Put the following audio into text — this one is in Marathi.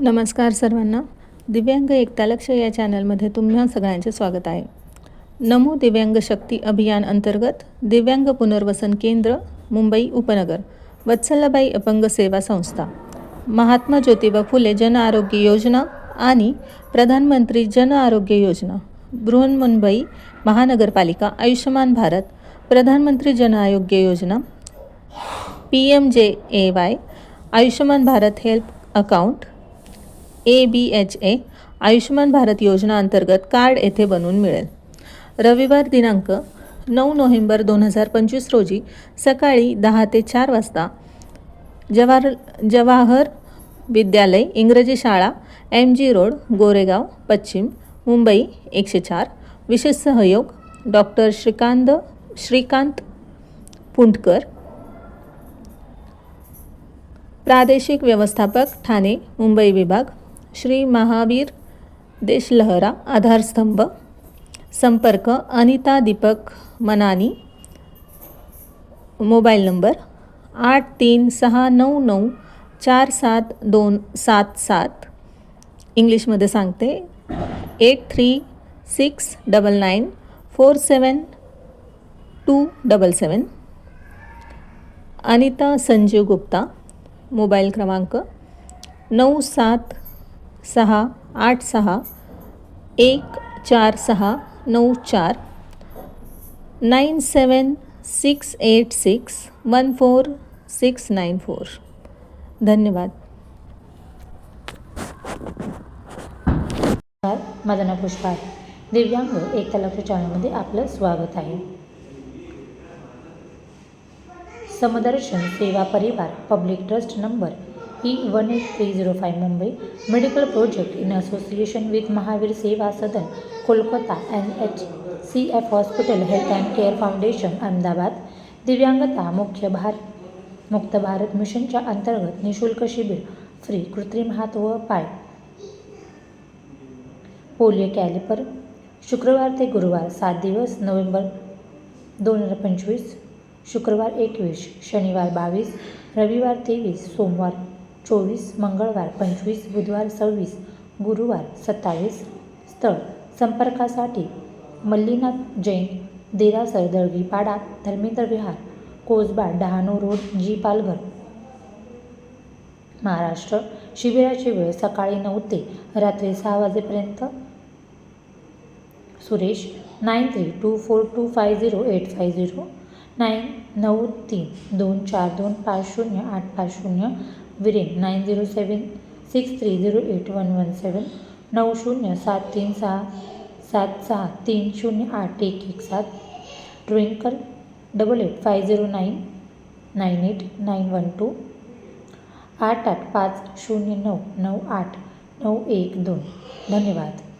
नमस्कार सर्वांना. दिव्यांग एकता लक्ष या चॅनलमध्ये तुम्हा सगळ्यांचे स्वागत आहे. नमो दिव्यांग शक्ती अभियान अंतर्गत दिव्यांग पुनर्वसन केंद्र मुंबई उपनगर वत्सलाबाई अपंग सेवा संस्था महात्मा ज्योतिबा फुले जन आरोग्य योजना आणि प्रधानमंत्री जन आरोग्य योजना बृहन्मुंबई महानगरपालिका आयुष्यमान भारत प्रधानमंत्री Jan Arogya Yojana P M J A Y Ayushman Bharat health account A B H A Ayushman Bharat योजना अंतर्गत कार्ड येथे बनवून मिळेल. रविवार दिनांक नऊ नोव्हेंबर दोन हजार पंचवीस रोजी सकाळी दहा ते चार वाजता जवाहर जवाहर विद्यालय इंग्रजी शाळा एम जी रोड गोरेगाव पश्चिम मुंबई एकशे चार विशेष सहयोग डॉक्टर श्रीकांत श्रीकांत पुंटकर प्रादेशिक व्यवस्थापक ठाणे मुंबई विभाग श्री महावीर देशलहरा आधारस्तंभ. संपर्क अनिता दीपक मनानी मोबाईल नंबर आठ तीन सहा नऊ नऊ चार सात दोन सात सात. इंग्लिशमध्ये सांगते eight three six double nine four seven two double seven. Anita Sanjeev Gupta mobile क्रमांक नऊ सात सहा आठ सहा एक चार सहा नऊ चार nine seven six eight six one four six nine four. धन्यवाद. माझं नाव पुष्पा आहे. दिव्यांग एकता चॅनलमध्ये आपलं स्वागत आहे. Samdarshan Seva Parivar public trust number E one eight three zero five Mumbai medical project in association with Mahavir Seva Sadan Kolkata and H C F hospital health and care foundation Ahmedabad. दिव्यांगता मुख्य भार मुक्त भारत मिशनच्या अंतर्गत निशुल्क शिबिर फ्री कृत्रिम हात व पाय. पोलिओ कॅलिपर शुक्रवार ते गुरुवार सात दिवस नोव्हेंबर दोन हजार पंचवीस शुक्रवार एकवीस शनिवार बावीस रविवार तेवीस सोमवार चोवीस मंगळवार पंचवीस बुधवार सव्वीस गुरुवार सत्तावीस स्थळ. संपर्कासाठी मल्लीनाथ जैन देरासर दळवीपाडा धर्मेंद्र विहार कोसबा डहाणू रोड जी पालघर. महाराष्ट्र शिबिराची वेळ सकाळी नऊ ते रात्री सहा वाजेपर्यंत. Suresh nine three two four two five zero eight five zero nine नऊ तीन दोन चार दोन पाच शून्य आठ पाच शून्य Viren nine zero seven six three zero eight one one seven नऊ शून्य सात तीन सहा सात सहा तीन शून्य आठ एक एक सात. Twinkle double eight five zero nine nine eight nine one two. आठ आठ पाच शून्य नऊ नऊ आठ नऊ एक दोन. धन्यवाद.